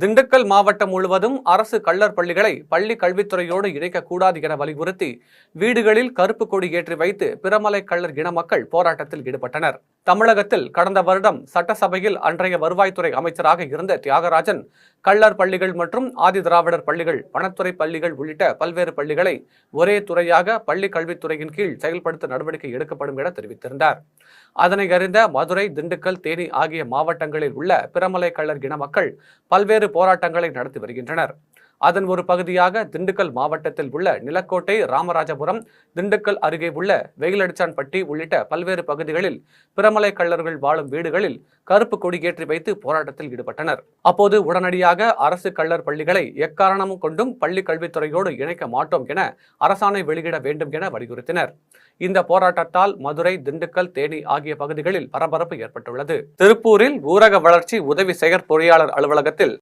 திண்டுக்கல் மாவட்டம் முழுவதும் அரசு கள்ளர் பள்ளிகளை பள்ளி கல்வித்துறையோடு இணைக்கக்கூடாது என வலியுறுத்தி வீடுகளில் கருப்பு கொடி ஏற்றி வைத்து பிரமலை கள்ளர் இன மக்கள் போராட்டத்தில் ஈடுபட்டனர். தமிழகத்தில் கடந்த வருடம் சட்டசபையில் அன்றைய வருவாய்த்துறை அமைச்சராக இருந்த தியாகராஜன் கள்ளர் பள்ளிகள் மற்றும் ஆதி திராவிடர் பள்ளிகள் வனத்துறை பள்ளிகள் உள்ளிட்ட பல்வேறு பள்ளிகளை ஒரே துறையாக பள்ளி கல்வித்துறையின் கீழ் செயல்படுத்த நடவடிக்கை எடுக்கப்படும் என தெரிவித்திருந்தார். அதனை அறிந்த மதுரை திண்டுக்கல் தேனி ஆகிய மாவட்டங்களில் உள்ள பிரமலை கள்ளர் இன மக்கள் பல்வேறு போராட்டங்களை நடத்தி வருகின்றனர். அதன் ஒரு பகுதியாக திண்டுக்கல் மாவட்டத்தில் உள்ள நிலக்கோட்டை ராமராஜபுரம் திண்டுக்கல் அருகே உள்ள வெயிலடிச்சான்பட்டி உள்ளிட்ட பல்வேறு பகுதிகளில் பிரமலை கள்ளர்கள் வாழும் வீடுகளில் கருப்பு கொடி ஏற்றி வைத்து போராட்டத்தில் ஈடுபட்டனர். அப்போது உடனடியாக அரசு கள்ளர் பள்ளிகளை எக்காரணமும் கொண்டும் பள்ளி கல்வித்துறையோடு இணைக்க மாட்டோம் என அரசாணை வெளியிட வேண்டும் என வலியுறுத்தினர். இந்த போராட்டத்தால் மதுரை திண்டுக்கல் தேனி ஆகிய பகுதிகளில் பரபரப்பு ஏற்பட்டுள்ளது. திருப்பூரில் ஊரக வளர்ச்சி உதவி செயற்பொறியாளர் அலுவலகத்தில்